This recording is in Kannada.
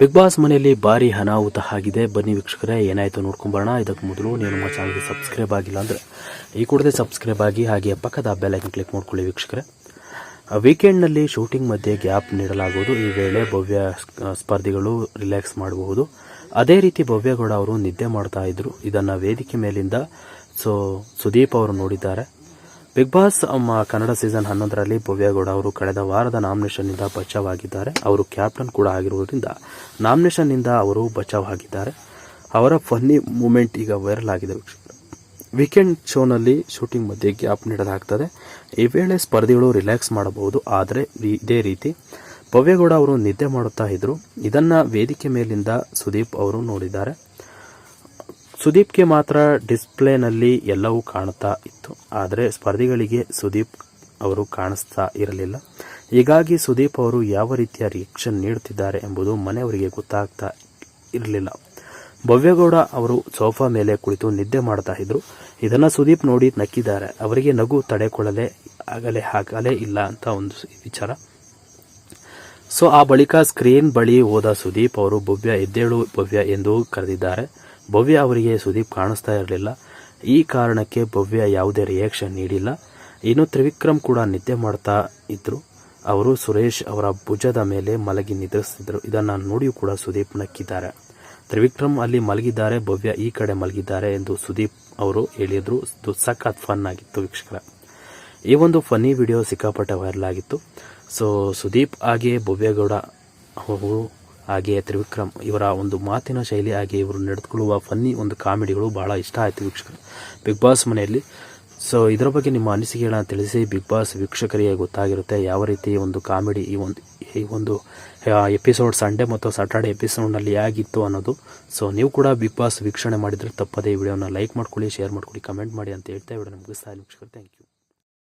ಬಿಗ್ ಬಾಸ್ ಮನೆಯಲ್ಲಿ ಭಾರಿ ಅನಾಹುತ ಆಗಿದೆ. ಬನ್ನಿ ವೀಕ್ಷಕರೇ, ಏನಾಯಿತು ನೋಡ್ಕೊಂಬರೋಣ ಇದಕ್ಕೆ ಮೊದಲು ನೀವು ನಮ್ಮ ಚಾನಲ್ಗೆ ಸಬ್ಸ್ಕ್ರೈಬ್ ಆಗಿಲ್ಲ ಅಂದರೆ ಈ ಕೂಡದೆ ಸಬ್ಸ್ಕ್ರೈಬ್ ಆಗಿ ಹಾಗೆ ಪಕ್ಕದ ಬೆಲ್ ಐಕನ್ ಕ್ಲಿಕ್ ಮಾಡ್ಕೊಳ್ಳಿ ವೀಕ್ಷಕರೇ. ವೀಕೆಂಡ್ನಲ್ಲಿ ಶೂಟಿಂಗ್ ಮಧ್ಯೆ ಗ್ಯಾಪ್ ನೀಡಲಾಗುವುದು. ಈ ವೇಳೆ ಭವ್ಯ ಸ್ಪರ್ಧಿಗಳು ರಿಲ್ಯಾಕ್ಸ್ ಮಾಡಬಹುದು. ಅದೇ ರೀತಿ ಭವ್ಯಗೌಡ ಅವರು ನಿದ್ದೆ ಮಾಡ್ತಾ ಇದ್ರು. ಇದನ್ನು ವೇದಿಕೆ ಮೇಲಿಂದ ಸೊ, ಸುದೀಪ್ ಅವರು ನೋಡಿದ್ದಾರೆ. ಬಿಗ್ ಬಾಸ್ ಕನ್ನಡ ಸೀಸನ್ ಹನ್ನೊಂದರಲ್ಲಿ ಭವ್ಯಗೌಡ ಅವರು ಕಳೆದ ವಾರದ ನಾಮಿನೇಷನ್ನಿಂದ ಬಚಾವ್ ಆಗಿದ್ದಾರೆ ಅವರು ಕ್ಯಾಪ್ಟನ್ ಕೂಡ ಆಗಿರುವುದರಿಂದ ನಾಮಿನೇಷನ್ನಿಂದ ಅವರು ಬಚಾವ್ ಆಗಿದ್ದಾರೆ ಅವರ ಫನ್ನಿ ಮೂಮೆಂಟ್ ಈಗ ವೈರಲ್ ಆಗಿದೆ. ವೀಕೆಂಡ್ ಶೋನಲ್ಲಿ ಶೂಟಿಂಗ್ ಮಧ್ಯೆ ಗ್ಯಾಪ್ ನೀಡಲಾಗ್ತದೆ. ಈ ವೇಳೆ ಸ್ಪರ್ಧಿಗಳು ರಿಲ್ಯಾಕ್ಸ್ ಮಾಡಬಹುದು. ಆದರೆ ಇದೇ ರೀತಿ ಭವ್ಯಗೌಡ ಅವರು ನಿದ್ದೆ ಮಾಡುತ್ತಾ ಇದ್ರು. ಇದನ್ನು ವೇದಿಕೆ ಮೇಲಿಂದ ಸುದೀಪ್ ಅವರು ನೋಡಿದ್ದಾರೆ. ಸುದೀಪ್ಗೆ ಮಾತ್ರ ಡಿಸ್ಪ್ಲೇನಲ್ಲಿ ಎಲ್ಲವೂ ಕಾಣುತ್ತಾ ಇತ್ತು. ಆದರೆ ಸ್ಪರ್ಧಿಗಳಿಗೆ ಸುದೀಪ್ ಅವರು ಕಾಣಿಸ್ತಾ ಇರಲಿಲ್ಲ. ಹೀಗಾಗಿ ಸುದೀಪ್ ಅವರು ಯಾವ ರೀತಿಯ ರಿಯಾಕ್ಷನ್ ನೀಡುತ್ತಿದ್ದಾರೆ ಎಂಬುದು ಮನೆಯವರಿಗೆ ಗೊತ್ತಾಗ್ತಾ ಇರಲಿಲ್ಲ. ಭವ್ಯಗೌಡ ಅವರು ಸೋಫಾ ಮೇಲೆ ಕುಳಿತು ನಿದ್ದೆ ಮಾಡ್ತಾ ಇದ್ರು. ಇದನ್ನು ಸುದೀಪ್ ನೋಡಿ ನಕ್ಕಿದ್ದಾರೆ. ಅವರಿಗೆ ನಗು ತಡೆಕೊಳ್ಳಲೇ ಆಗಲೇ ಆಗಲೇ ಇಲ್ಲ ಅಂತ ಒಂದು ವಿಚಾರ. ಸೊ, ಆ ಬಳಿಕ ಸ್ಕ್ರೀನ್ ಬಳಿ ಹೋದ ಸುದೀಪ್ ಅವರು ಭವ್ಯ ಎದ್ದೇಳು ಭವ್ಯ ಎಂದು ಕರೆದಿದ್ದಾರೆ. ಭವ್ಯ ಅವರಿಗೆ ಸುದೀಪ್ ಕಾಣಿಸ್ತಾ ಇರಲಿಲ್ಲ. ಈ ಕಾರಣಕ್ಕೆ ಭವ್ಯ ಯಾವುದೇ ರಿಯಾಕ್ಷನ್ ನೀಡಿಲ್ಲ. ಇನ್ನು ತ್ರಿವಿಕ್ರಮ್ ಕೂಡ ನಿದ್ದೆ ಮಾಡ್ತಾ ಇದ್ರು. ಅವರು ಸುರೇಶ್ ಅವರ ಭುಜದ ಮೇಲೆ ಮಲಗಿ ನಿದ್ರಿಸ್ತಿದ್ರು. ಇದನ್ನು ನೋಡಿಯೂ ಕೂಡ ಸುದೀಪ್ ನಕ್ಕಿದ್ದಾರೆ. ತ್ರಿವಿಕ್ರಮ್ ಅಲ್ಲಿ ಮಲಗಿದ್ದಾರೆ, ಭವ್ಯ ಈ ಕಡೆ ಮಲಗಿದ್ದಾರೆ ಎಂದು ಸುದೀಪ್ ಅವರು ಹೇಳಿದ್ರು. ಸಖತ್ ಫನ್ ಆಗಿತ್ತು ವೀಕ್ಷಕರ. ಈ ಒಂದು ಫನ್ನಿ ವಿಡಿಯೋ ಸಿಕ್ಕಾಪಟ್ಟೆ ವೈರಲ್ ಆಗಿತ್ತು. ಸೊ ಸುದೀಪ್ ಹಾಗೆ ಭವ್ಯಗೌಡ ಅವರು ಹಾಗೆ ತ್ರಿವಿಕ್ರಮ್ ಇವರ ಒಂದು ಮಾತಿನ ಶೈಲಿ ಹಾಗೆ ಇವರು ನಡೆದುಕೊಳ್ಳುವ ಫನ್ನಿ ಒಂದು ಕಾಮಿಡಿಗಳು ಬಹಳ ಇಷ್ಟ ಆಯಿತು ವೀಕ್ಷಕರು. ಬಿಗ್ ಬಾಸ್ ಮನೆಯಲ್ಲಿ. ಸೊ ಇದರ ಬಗ್ಗೆ ನಿಮ್ಮ ಅನಿಸಿಕೆಗಳನ್ನು ತಿಳಿಸಿ ಬಿಗ್ ಬಾಸ್ ವೀಕ್ಷಕರಿಗೆ ಗೊತ್ತಾಗಿರುತ್ತೆ ಯಾವ ರೀತಿ ಒಂದು ಕಾಮಿಡಿ ಈ ಒಂದು ಈ ಒಂದು ಎಪಿಸೋಡ್ ಸಂಡೇ ಮತ್ತು ಸಾಟರ್ಡೆ ಎಪಿಸೋಡ್ನಲ್ಲಿ ಹೇಗಿತ್ತು ಅನ್ನೋದು. ಸೊ ನೀವು ಕೂಡ ಬಿಗ್ ಬಾಸ್ ವೀಕ್ಷಣೆ ಮಾಡಿದರೆ ತಪ್ಪದೇ ಈ ವಿಡಿಯೋನ ಲೈಕ್ ಮಾಡ್ಕೊಳ್ಳಿ ಶೇರ್ ಮಾಡ್ಕೊಳ್ಳಿ ಕಮೆಂಟ್ ಮಾಡಿ ಅಂತ ಹೇಳ್ತಾ ವಿಡಿಯೋ ಸಹ ವೀಕ್ಷಕರು. Thank you